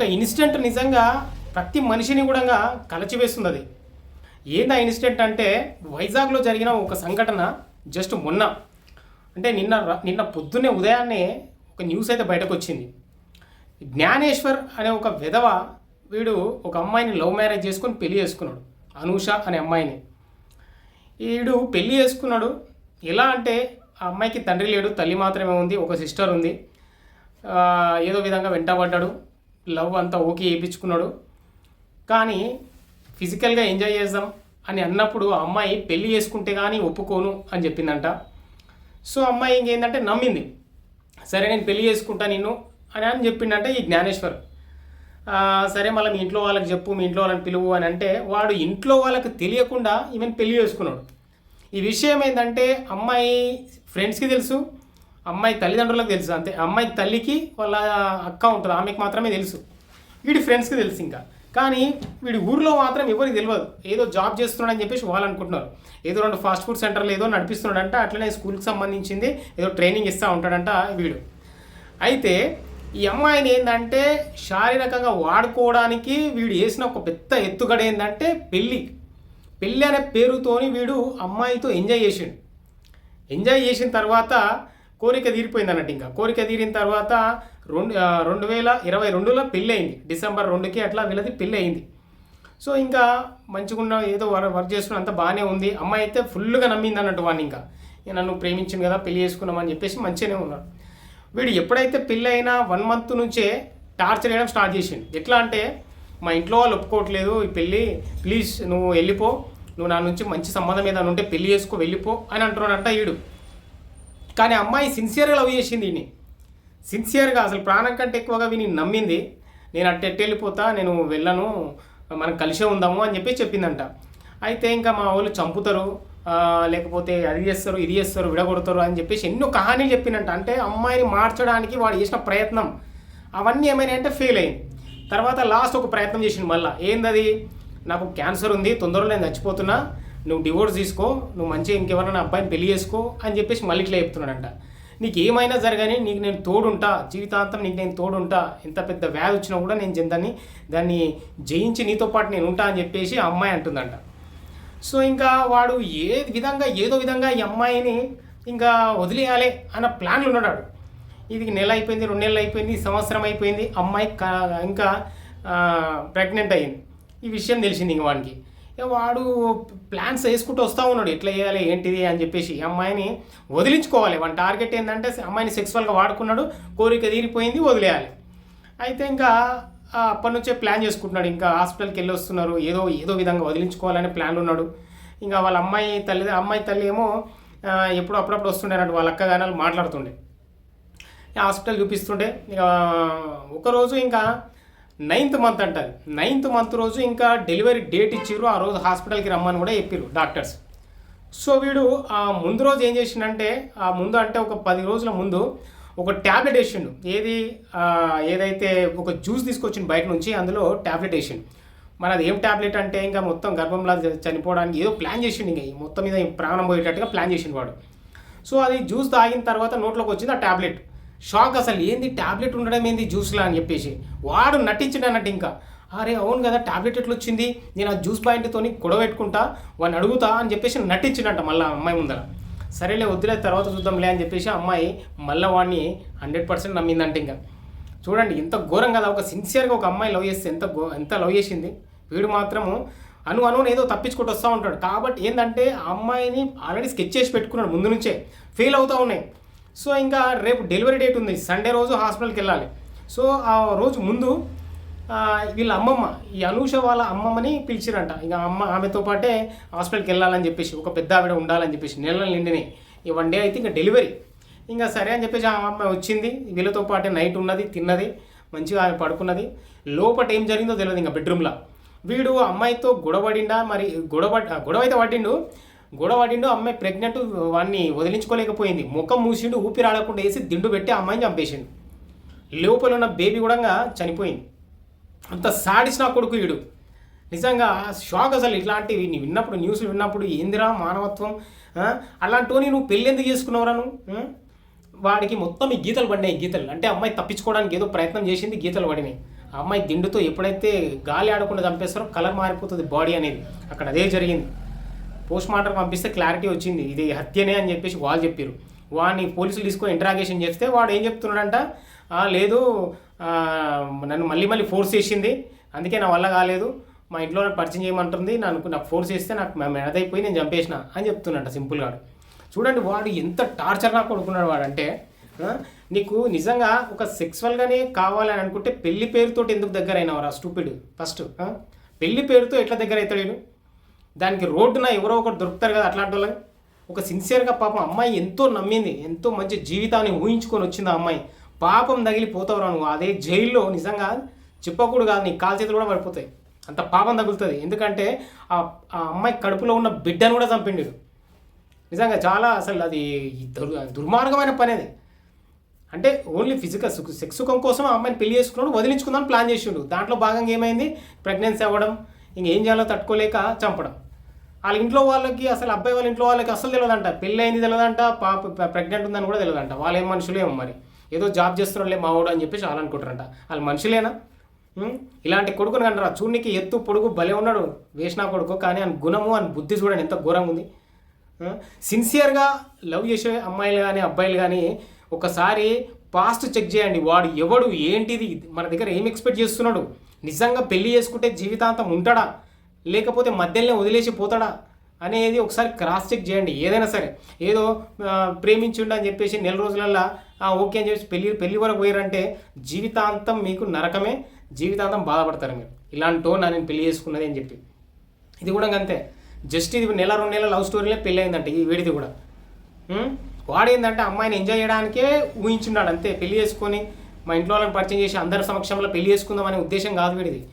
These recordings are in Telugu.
ఒక ఇన్సిడెంట్ నిజంగా ప్రతి మనిషిని కూడా కలచివేస్తుంది అది ఏంది ఆ ఇన్సిడెంట్ అంటే వైజాగ్లో జరిగిన ఒక సంఘటన జస్ట్ మొన్న. అంటే నిన్న నిన్న పొద్దున్నే ఉదయాన్నే ఒక న్యూస్ అయితే బయటకు వచ్చింది జ్ఞానేశ్వర్ అనే ఒక విధవ వీడు ఒక అమ్మాయిని లవ్ మ్యారేజ్ చేసుకొని పెళ్ళి చేసుకున్నాడు. అనూష అనే అమ్మాయిని. వీడు పెళ్ళి చేసుకున్నాడు. ఎలా అంటే ఆ అమ్మాయికి తండ్రి లేడు తల్లి మాత్రమే ఉంది ఒక సిస్టర్ ఉంది. ఏదో విధంగా వెంటబడ్డాడు. లవ్ అంతా ఓకే వేయించుకున్నాడు కానీ ఫిజికల్గా ఎంజాయ్ చేద్దాం అని అన్నప్పుడు ఆ అమ్మాయి పెళ్ళి చేసుకుంటే కానీ ఒప్పుకోను అని చెప్పిందంట. సో అమ్మాయి ఇంకేందంటే నమ్మింది. సరే నేను పెళ్ళి చేసుకుంటా నిన్ను అని అని చెప్పిండంటే ఈ జ్ఞానేశ్వర్. సరే మళ్ళీ మీ ఇంట్లో వాళ్ళకి చెప్పు మీ ఇంట్లో వాళ్ళని పిలువు అని అంటే వాడు ఇంట్లో వాళ్ళకి తెలియకుండా ఈమెను పెళ్ళి చేసుకున్నాడు. ఈ విషయం ఏంటంటే అమ్మాయి ఫ్రెండ్స్కి తెలుసు అమ్మాయి తల్లిదండ్రులకు తెలుసు అంతే. అమ్మాయి తల్లికి వాళ్ళ అక్క ఉంటుంది ఆమెకి మాత్రమే తెలుసు. వీడి ఫ్రెండ్స్కి తెలుసు ఇంకా. కానీ వీడి ఊర్లో మాత్రం ఎవరికి తెలియదు ఏదో జాబ్ చేస్తున్నాడని చెప్పేసి వాళ్ళు అనుకుంటున్నారు. ఏదో రెండు ఫాస్ట్ ఫుడ్ సెంటర్లు ఏదో నడిపిస్తున్నాడంట అట్లనే స్కూల్కి సంబంధించింది ఏదో ట్రైనింగ్ ఇస్తూ ఉంటాడంట వీడు. అయితే ఈ అమ్మాయిని ఏంటంటే శారీరకంగా వాడుకోవడానికి వీడు వేసిన ఒక పెద్ద ఎత్తుగడ ఏంటంటే పెళ్ళి. పెళ్ళి అనే పేరుతోని వీడు అమ్మాయితో ఎంజాయ్ చేసిండు. ఎంజాయ్ చేసిన తర్వాత కోరిక తీరిపోయింది అన్నట్టు ఇంకా. కోరిక తీరిన తర్వాత రెండు రెండు వేల ఇరవై రెండులో పెళ్ళి అయింది డిసెంబర్ రెండుకి అట్లా వీళ్ళది పెళ్ళి అయింది సో ఇంకా మంచిగా ఉన్న ఏదో వర్క్ వర్క్ చేసుకున్న అంత బాగానే ఉంది. అమ్మాయి అయితే ఫుల్గా నమ్మింది అన్నట్టు వాడిని ఇంకా. నన్ను ప్రేమించింది కదా పెళ్ళి చేసుకున్నామని చెప్పేసి మంచిగానే ఉన్నాడు. వీడు ఎప్పుడైతే పెళ్ళి అయినా వన్ మంత్ నుంచే టార్చర్ చేయడం స్టార్ట్ చేసిండు. ఎట్లా అంటే మా ఇంట్లో వాళ్ళు ఒప్పుకోవట్లేదు ఈ పెళ్ళి. ప్లీజ్ నువ్వు వెళ్ళిపో. నువ్వు నా నుంచి మంచి సంబంధం ఏదైనా ఉంటే పెళ్ళి చేసుకో వెళ్ళిపో అని అంటున్నాడంట వీడు కానీ అమ్మాయి సిన్సియర్గా లవ్ చేసింది ఈయన్ని. సిన్సియర్గా అసలు ప్రాణం కంటే ఎక్కువగా విని నమ్మింది. నేను అట్టెట్ వెళ్ళిపోతా నేను వెళ్ళను మనం కలిసే ఉందాము అని చెప్పి చెప్పిందంట. అయితే ఇంకా మా వాళ్ళు చంపుతారు లేకపోతే అది చేస్తారు ఇది చేస్తారు విడగొడతారు అని చెప్పేసి ఎన్నో కహానీలు చెప్పిందంట. అంటే అమ్మాయిని మార్చడానికి వాడు చేసిన ప్రయత్నం. అవన్నీ ఏమైనా అంటే ఫెయిల్ అయింది తర్వాత లాస్ట్ ఒక ప్రయత్నం చేసింది మళ్ళీ. ఏందది? నాకు క్యాన్సర్ ఉంది తొందరలో నేను చచ్చిపోతున్నా. నువ్వు డివోర్స్ తీసుకో నువ్వు మంచిగా ఇంకెవరైనా అబ్బాయిని పెళ్ళి చేసుకో అని చెప్పేసి మళ్ళీ ఇట్లా చెప్తున్నాడంట. నీకు ఏమైనా జరగని నీకు నేను తోడుంటా జీవితాంతం నీకు నేను తోడుంటా ఎంత పెద్ద వ్యాధి వచ్చినా కూడా నేను జ- దాన్ని దాన్ని జయించి నీతో పాటు నేను ఉంటా అని చెప్పేసి అమ్మాయి అంటుందంట. సో ఇంకా వాడు ఏ విధంగా ఏదో విధంగా ఈ అమ్మాయిని ఇంకా వదిలేయాలి అన్న ప్లాన్లు ఉన్నాడు. ఇది నెల అయిపోయింది రెండు నెలలు అయిపోయింది సంవత్సరం అయిపోయింది అమ్మాయి కా- ఇంకా ప్రెగ్నెంట్ అయింది ఈ విషయం తెలిసింది ఇంక వాడికి వాడు ప్లాన్స్ వేసుకుంటూ వస్తూ ఉన్నాడు. ఎట్లా చేయాలి ఏంటిది అని చెప్పేసి ఈ అమ్మాయిని వదిలించుకోవాలి. వాడి టార్గెట్ ఏంటంటే అమ్మాయిని సెక్స్వల్గా వాడుకున్నాడు కోరిక తీరిపోయింది వదిలేయాలి. అయితే ఇంకా అప్పటి నుంచే ప్లాన్ చేసుకుంటున్నాడు. ఇంకా హాస్పిటల్కి వెళ్ళి వస్తున్నారు ఏదో ఏదో విధంగా వదిలించుకోవాలనే ప్లాన్ ఉన్నాడు. ఇంకా వాళ్ళ అమ్మాయి తల్లి అమ్మాయి తల్లి ఏమో ఎప్పుడు అప్పుడప్పుడు వస్తుండేనట్టు వాళ్ళ అక్కగానాలు మాట్లాడుతుండే. హాస్పిటల్ చూపిస్తుండే. ఇక ఒకరోజు ఇంకా నైన్త్ మంత్ అంటారు నైన్త్ మంత్ రోజు ఇంకా డెలివరీ డేట్ ఇచ్చిర్రు. ఆ రోజు హాస్పిటల్కి రమ్మని కూడా చెప్పారు డాక్టర్స్. సో వీడు ఆ ముందు రోజు ఏం చేసిండంటే ఆ ముందు అంటే ఒక పది రోజుల ముందు ఒక ట్యాబ్లెట్ వేసిండు. ఏది? ఏదైతే ఒక జ్యూస్ తీసుకొచ్చిండు బయట నుంచి అందులో ట్యాబ్లెట్ వేసిండు. మరి అది ఏం ట్యాబ్లెట్ అంటే ఇంకా మొత్తం గర్భంలో చనిపోవడానికి ఏదో ప్లాన్ చేసిండు ఇంకా. మొత్తం మీద ప్రాణం పోయేటట్టుగా ప్లాన్ చేసిండు వాడు. సో అది జ్యూస్ తాగిన తర్వాత నోట్లోకి వచ్చింది ఆ ట్యాబ్లెట్ షాక్ అసలు ఏంది? ట్యాబ్లెట్ ఉండడం ఏంది జ్యూస్లా అని చెప్పేసి. వాడు నటించిండు అన్నట్టు ఇంకా. అరే అవును కదా ట్యాబ్లెట్ ఎట్లా వచ్చింది నేను ఆ జ్యూస్ పాయింట్తో కొడబెట్టుకుంటా వాడిని అడుగుతా అని చెప్పేసి నటించినట్ట మళ్ళీ అమ్మాయి ముందర. సరేలే వద్దులే తర్వాత చూద్దాంలే అని చెప్పేసి ఆ అమ్మాయి మళ్ళీ వాడిని హండ్రెడ్ పర్సెంట్ నమ్మిందంట ఇంకా. చూడండి ఎంత ఘోరం కదా ఒక సిన్సియర్గా ఒక అమ్మాయి లవ్ చేస్తే ఎంత ఘో ఎంత లవ్ చేసింది? వీడు మాత్రము అను అను ఏదో తప్పించుకుంటూ వస్తూ ఉంటాడు. కాబట్టి ఏంటంటే ఆ అమ్మాయిని ఆల్రెడీ స్కెచ్ చేసి పెట్టుకున్నాడు ముందు నుంచే. ఫెయిల్ అవుతూ ఉన్నాయి. సో ఇంకా రేపు డెలివరీ డేట్ ఉంది. సండే రోజు హాస్పిటల్కి వెళ్ళాలి. సో ఆ రోజు ముందు వీళ్ళ అమ్మమ్మ ఈ అనూష వాళ్ళ అమ్మమ్మని పిలిచిరంట. ఇక అమ్మ ఆమెతో పాటే హాస్పిటల్కి వెళ్ళాలని చెప్పేసి ఒక పెద్ద ఆవిడ ఉండాలని చెప్పేసి నెలలు నిండినాయి ఈ వన్ డే అయితే ఇంకా డెలివరీ. ఇంకా సరే అని చెప్పేసి ఆ అమ్మాయి వచ్చింది. వీళ్ళతో పాటే నైట్ ఉన్నది తిన్నది మంచిగా ఆమె పడుకున్నది. లోపట ఏం జరిగిందో తెలియదు ఇంకా బెడ్రూమ్లో. వీడు అమ్మాయితో గొడవడిండా మరి గొడవ గొడవ అయితే పట్టిండు గొడవ పడిండు అమ్మాయి ప్రెగ్నెంట్ వాడిని వదిలించుకోలేకపోయింది. ముఖం మూసిండు ఊపిరి ఆడకుండా వేసి దిండు పెట్టి అమ్మాయిని చంపేసిండు. లోపల ఉన్న బేబీ కూడా చనిపోయింది. అంత సాడిస్ నా కొడుకు వీడు నిజంగా షాక్ అసలు ఇట్లాంటివి నీ విన్నప్పుడు న్యూస్లు విన్నప్పుడు ఏందిరా మానవత్వం? ఆ? అలాంటివని నువ్వు పెళ్ళి ఎందుకు చేసుకున్నావురా నువ్వు? వాడికి మొత్తం ఈ గీతలు పడినాయి గీతలు. అంటే అమ్మాయి తప్పించుకోవడానికి ఏదో ప్రయత్నం చేసింది గీతలు పడినాయి. ఆ అమ్మాయి దిండుతో ఎప్పుడైతే గాలి ఆడకుండా చంపేస్తారో కలర్ మారిపోతుంది బాడీ అనేది. అక్కడ అదే జరిగింది. పోస్ట్ మార్టం పంపిస్తే క్లారిటీ వచ్చింది. ఇది హత్యనే అని చెప్పేసి వాళ్ళు చెప్పారు వాడిని పోలీసులు తీసుకొని ఇంటరాగేషన్ చేస్తే వాడు ఏం చెప్తున్నాడంట? లేదు నన్ను మళ్ళీ మళ్ళీ ఫోర్స్ చేసింది. అందుకే నా వల్ల కాలేదు. మా ఇంట్లో పరిచయం చేయమంటుంది. నన్ను నాకు ఫోర్స్ చేస్తే నాకు మెడదైపోయి నేను చంపేసిన అని చెప్తున్నట్ట సింపుల్గా చూడండి వాడు ఎంత టార్చర్ నాకు కొడుకున్నాడు వాడు అంటే నీకు నిజంగా ఒక సెక్సువల్గానే కావాలని అనుకుంటే పెళ్ళి పేరుతోటి ఎందుకు దగ్గర అయినవరా స్టూపిడ్ ఫస్ట్ పెళ్ళి పేరుతో ఎట్లా దగ్గర అవుతాడు నేను దానికి రోడ్డున ఎవరో ఒకరు దొరుకుతారు కదా అట్లాంటి వాళ్ళకి ఒక సిన్సియర్గా పాపం అమ్మాయి ఎంతో నమ్మింది ఎంతో మంచి జీవితాన్ని ఊహించుకొని వచ్చింది ఆ అమ్మాయి. పాపం తగిలిపోతావు నువ్వు అదే జైల్లో నిజంగా చెప్పకూడదు కాదు నీ కాలు చేతులు కూడా పడిపోతాయి. అంత పాపం తగులుతుంది. ఎందుకంటే ఆ ఆ అమ్మాయి కడుపులో ఉన్న బిడ్డను కూడా చంపిండు. నిజంగా చాలా అసలు అది దుర్ దుర్మార్గమైన పని అది. అంటే ఓన్లీ ఫిజికల్ సుఖ సెక్స్ సుఖం కోసం ఆ అమ్మాయిని పెళ్ళి చేసుకున్నాడు వదిలించుకుందాం ప్లాన్ చేసిండు. దాంట్లో భాగంగా ఏమైంది? ప్రెగ్నెన్సీ అవ్వడం ఇంకేం చేయాలో తట్టుకోలేక చంపడం. వాళ్ళ ఇంట్లో వాళ్ళకి అసలు అబ్బాయి వాళ్ళ ఇంట్లో వాళ్ళకి అసలు తెలియదంట పెళ్ళి అయింది తెలియదంట పాప ప్రెగ్నెంట్ ఉందని కూడా తెలియదంట వాళ్ళు ఏం మనుషులేమో మరి. ఏదో జాబ్ చేస్తున్నాడులే మావాడు అని చెప్పేసి వాళ్ళు అనుకుంటారంట వాళ్ళు మనుషులేనా? ఇలాంటి కొడుకుని కంటారా చూడనికి ఎత్తు పొడుగు భలే ఉన్నాడు. వేసినా కొడుకు కానీ ఆయన గుణము అని బుద్ధి చూడండి ఎంత ఘోరంగా ఉంది. సిన్సియర్గా లవ్ చేసే అమ్మాయిలు కానీ అబ్బాయిలు కానీ ఒకసారి పాస్ట్ చెక్ చేయండి. వాడు ఎవడు ఏంటిది? మన దగ్గర ఏం ఎక్స్పెక్ట్ చేస్తున్నాడు? నిజంగా పెళ్ళి చేసుకుంటే జీవితాంతం ఉంటాడా? లేకపోతే మధ్యలోనే వదిలేసి పోతాడా? అనేది ఒకసారి క్రాస్ చెక్ చేయండి. ఏదైనా సరే. ఏదో ఆ, ప్రేమించుండు అని చెప్పేసి నెల రోజులల్లా ఓకే అని చెప్పేసి పెళ్ళి పెళ్ళి వరకు పోయారంటే జీవితాంతం మీకు నరకమే జీవితాంతం బాధపడతారు మీరు. ఇలాంటో నా నేను పెళ్ళి చేసుకున్నది అని చెప్పి. ఇది కూడా అంతే. జస్ట్ ఇది నెల రెండు నెలల లవ్ స్టోరీలే పెళ్ళి అయిందంటే ఈ వేడిది కూడా. వాడేందంటే అమ్మాయిని ఎంజాయ్ చేయడానికే ఊహించున్నాడు అంతే. పెళ్ళి చేసుకొని మా ఇంట్లో వాళ్ళని పరిచయం చేసి అందరి సమక్షంలో పెళ్ళి చేసుకుందాం అనే ఉద్దేశం కాదు వీడిది.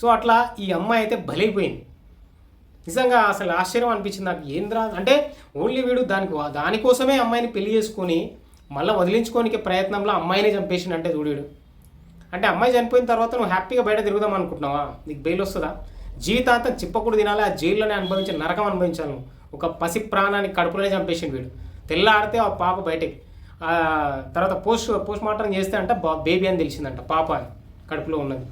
సో అట్లా ఈ అమ్మాయి అయితే బలైపోయింది. నిజంగా అసలు ఆశ్చర్యం అనిపించింది నాకు. ఏంద్రా? అంటే ఓన్లీ వీడు దానికి దానికోసమే అమ్మాయిని పెళ్ళి చేసుకొని మళ్ళీ వదిలించుకోనికి ప్రయత్నంలో అమ్మాయిని చంపేసిండంటే చూడు అంటే అమ్మాయి చనిపోయిన తర్వాత నువ్వు హ్యాపీగా బయట తిరుగుదాం అనుకుంటున్నావా? నీకు బెయిల్ వస్తుందా? జీవితాంతం చిప్పకూడు తినాలి? ఆ జైల్లోనే అనుభవించి నరకం అనుభవించాను ఒక పసి ప్రాణాన్ని కడుపులోనే చంపేసిండు వీడు. తెల్లాడితే ఆ పాప బయటకి. తర్వాత పోస్ట్ పోస్ట్ మార్టం చేస్తే అంట బా బేబీ అని తెలిసిందంట పాప అని కడుపులో ఉన్నది.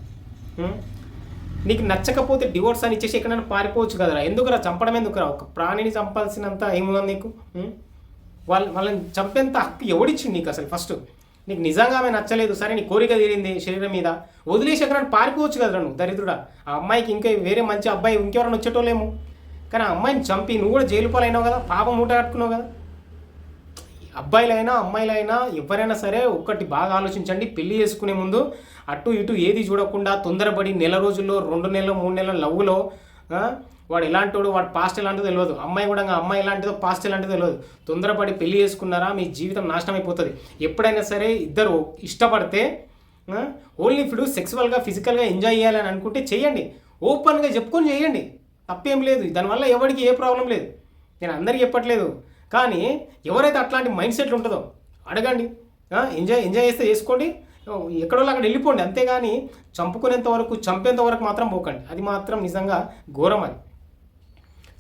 నీకు నచ్చకపోతే డివోర్స్ అని ఇచ్చేసి ఎక్కడైనా పారిపోవచ్చు కదరా. ఎందుకురా? చంపడం ఎందుకురా? ఒక ప్రాణిని చంపాల్సినంత ఏముంది నీకు? వాళ్ళ వాళ్ళని చంపేంత హక్కు ఎవడిచ్చింది నీకు అసలు ఫస్ట్? నీకు నిజంగా ఆమె నచ్చలేదు సరే నీ కోరిక తీరింది శరీరం మీద వదిలేసి ఎక్కడైనా పారిపోవచ్చు కదరా నువ్వు దరిద్రుడా? ఆ అమ్మాయికి ఇంకా వేరే మంచి అబ్బాయి ఇంకెవరైనా వచ్చేటోళ్ళేమో. కానీ ఆ అమ్మాయిని చంపి నువ్వు కూడా జైలు పాలైనావు కదా పాపం మూట కట్టుకున్నావు కదా. అబ్బాయిలైనా అమ్మాయిలైనా ఎవరైనా సరే ఒక్కటి బాగా ఆలోచించండి. పెళ్ళి చేసుకునే ముందు అటు ఇటు ఏది చూడకుండా తొందరపడి నెల రోజుల్లో రెండు నెలలు మూడు నెలల లవ్లో వాడు ఎలాంటివాడు వాడు పాస్ట్ ఎలాంటిదో తెలియదు అమ్మాయి కూడా అమ్మాయి ఎలాంటిదో పాస్ట్ ఎలాంటిదో తెలియదు తొందరపడి పెళ్ళి చేసుకున్నారా మీ జీవితం నాశనం అయిపోతుంది. ఎప్పుడైనా సరే ఇద్దరు ఇష్టపడితే ఓన్లీ ఇప్పుడు సెక్సువల్గా ఫిజికల్గా ఎంజాయ్ చేయాలని అనుకుంటే చేయండి. ఓపెన్గా చెప్పుకొని చేయండి. తప్పేం లేదు. దానివల్ల ఎవరికి ఏ ప్రాబ్లం లేదు. నేను అందరికీ చెప్పట్లేదు. కానీ ఎవరైతే అట్లాంటి మైండ్ సెట్లు ఉంటుందో అడగండి. ఎంజాయ్ ఎంజాయ్ చేస్తే చేసుకోండి. ఎక్కడో అక్కడ వెళ్ళిపోండి. అంతేగాని చంపుకునేంత వరకు చంపేంత వరకు మాత్రం పోకండి. అది మాత్రం నిజంగా ఘోరం అది.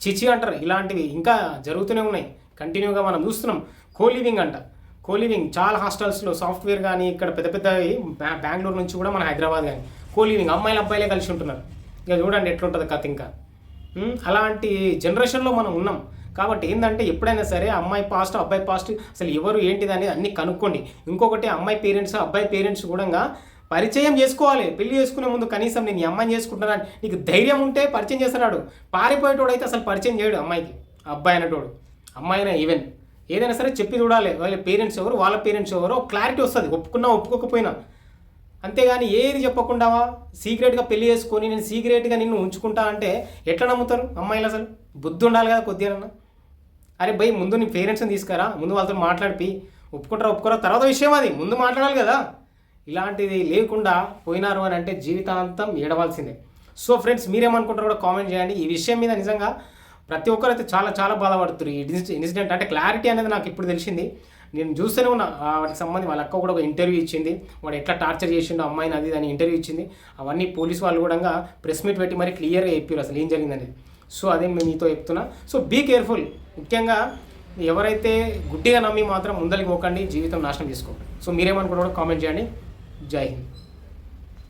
చిచి అంటారు ఇలాంటివి ఇంకా జరుగుతూనే ఉన్నాయి. కంటిన్యూగా మనం చూస్తున్నాం. కోలివింగ్ అంట. కోలివింగ్ చాలా హాస్టల్స్లో సాఫ్ట్వేర్ కానీ ఇక్కడ పెద్ద పెద్దవి బెంగళూరు నుంచి కూడా మన హైదరాబాద్ కానీ. కోలివింగ్ అమ్మాయిలు అబ్బాయిలే కలిసి ఉంటున్నారు. ఇక చూడండి ఎట్లుంటుంది కథ ఇంకా. అలాంటి జనరేషన్లో మనం ఉన్నాం. కాబట్టి ఏంటంటే ఎప్పుడైనా సరే అమ్మాయి పాస్ట్ అబ్బాయి పాస్ట్ అసలు ఎవరు ఏంటిది అనేది అన్ని కనుక్కోండి. ఇంకొకటి అమ్మాయి పేరెంట్స్ అబ్బాయి పేరెంట్స్ కూడా పరిచయం చేసుకోవాలి. పెళ్ళి చేసుకునే ముందు కనీసం నేను ఈ అమ్మాయిని చేసుకుంటున్నాను? నీకు ధైర్యం ఉంటే పరిచయం చేస్తున్నాడు. పారిపోయేటోడు అయితే అసలు పరిచయం చేయడు అమ్మాయికి. అబ్బాయి అనేటోడు. అమ్మాయినా ఈవెన్ ఏదైనా సరే చెప్పి చూడాలి. వాళ్ళ పేరెంట్స్ ఎవరు? వాళ్ళ పేరెంట్స్ ఎవరో? క్లారిటీ వస్తుంది. ఒప్పుకున్నా ఒప్పుకోకపోయినా. అంతేగాని ఏది చెప్పకుండా సీక్రెట్గా పెళ్ళి చేసుకొని నేను సీక్రెట్గా నిన్ను ఉంచుకుంటా అంటే ఎట్లా నమ్ముతారు అమ్మాయిలు అసలు? బుద్ధి ఉండాలి కదా కొద్దిగా అరే భయ్ ముందు నీ పేరెంట్స్ని తీసుకురా ముందు వాళ్ళతో మాట్లాడిపి. ఒప్పుకుంటారా ఒప్పుకోరా? తర్వాత విషయం అది. ముందు మాట్లాడాలి కదా. ఇలాంటిది లేకుండా పోయినారు అని అంటే జీవితాంతం ఏడవాల్సిందే. సో ఫ్రెండ్స్ మీరేమనుకుంటారో కూడా కామెంట్ చేయండి. ఈ విషయం మీద నిజంగా ప్రతి ఒక్కరు అయితే చాలా చాలా బాధపడుతున్నారు ఈ ఇన్సిడెంట్ అంటే క్లారిటీ అనేది నాకు ఇప్పుడు తెలిసింది. నేను చూస్తూనే ఉన్నా. వాటికి సంబంధించి వాళ్ళ అక్క కూడా ఒక ఇంటర్వ్యూ ఇచ్చింది. వాడు ఎట్లా టార్చర్ చేసిండో అమ్మాయిని అది అని ఇంటర్వ్యూ ఇచ్చింది. అవన్నీ పోలీస్ వాళ్ళు కూడా ప్రెస్ మీట్ పెట్టి మరి క్లియర్గా చెప్పారు అసలు ఏం జరిగిందనేది. సో అదే మేము మీతో చెప్తున్నా. సో బీ కేర్ఫుల్ ముఖ్యంగా ఎవరైతే గుడ్డిగా నమ్మి మాత్రం ముందరికి పోకండి జీవితం నాశనం చేసుకోండి సో మీరేమనుకుంటారో కామెంట్ చేయండి. జై హింద్.